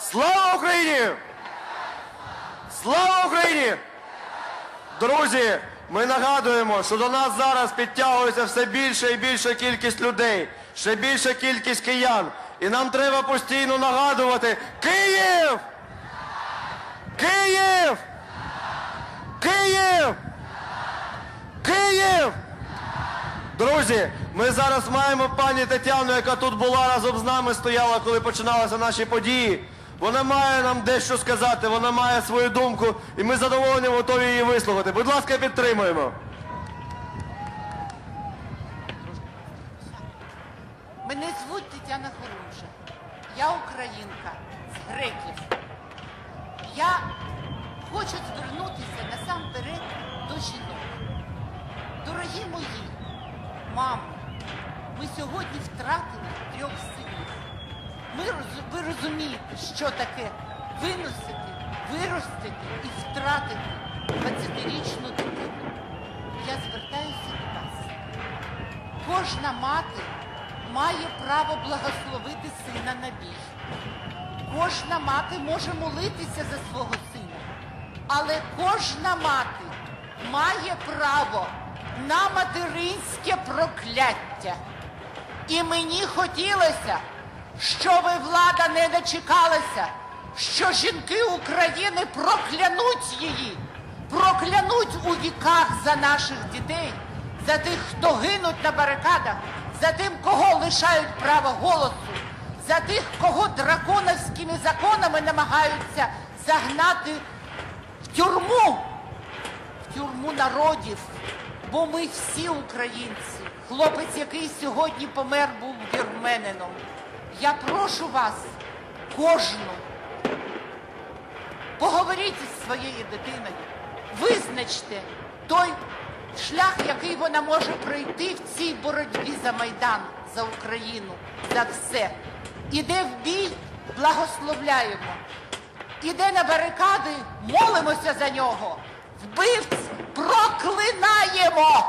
Слава Україні! Слава Україні! Друзі, ми нагадуємо, що до нас зараз підтягується все більше і більша кількість людей, ще більша кількість киян. І нам треба постійно нагадувати Київ! Київ! Київ! Київ! Друзі, ми зараз маємо пані Тетяну, яка тут була разом з нами, стояла, коли починалися наші події. Вона має нам дещо сказати, вона має свою думку, і ми з задоволенням готові її вислухати. Будь ласка, підтримуємо. Мене звуть Тетяна Хорунжа. Я українка з греків. Я хочу звернутися насамперед до жінок. Дорогі мої, мамо, ми сьогодні втратили трьох синів. Ми ви розумієте, що таке виносити, виростити і втратити 20-річну дитину. Я звертаюся до вас. Кожна мати має право благословити сина на бій. Кожна мати може молитися за свого сина. Але кожна мати має право на материнське прокляття. І мені хотілося, щоб влада не дочекалася, що жінки України проклянуть її, проклянуть у віках за наших дітей, за тих, хто гинуть на барикадах, за тим, кого лишають права голосу, за тих, кого драконовськими законами намагаються загнати в тюрму в тюрму народів, бо ми всі українці. Хлопець, який сьогодні помер, був вірменином. Я прошу вас, кожну, поговоріть із своєю дитиною, визначте той шлях, який вона може пройти в цій боротьбі за Майдан, за Україну, за все. Іде в бій, благословляємо. Іде на барикади, молимося за нього. Вбивць проклинаємо.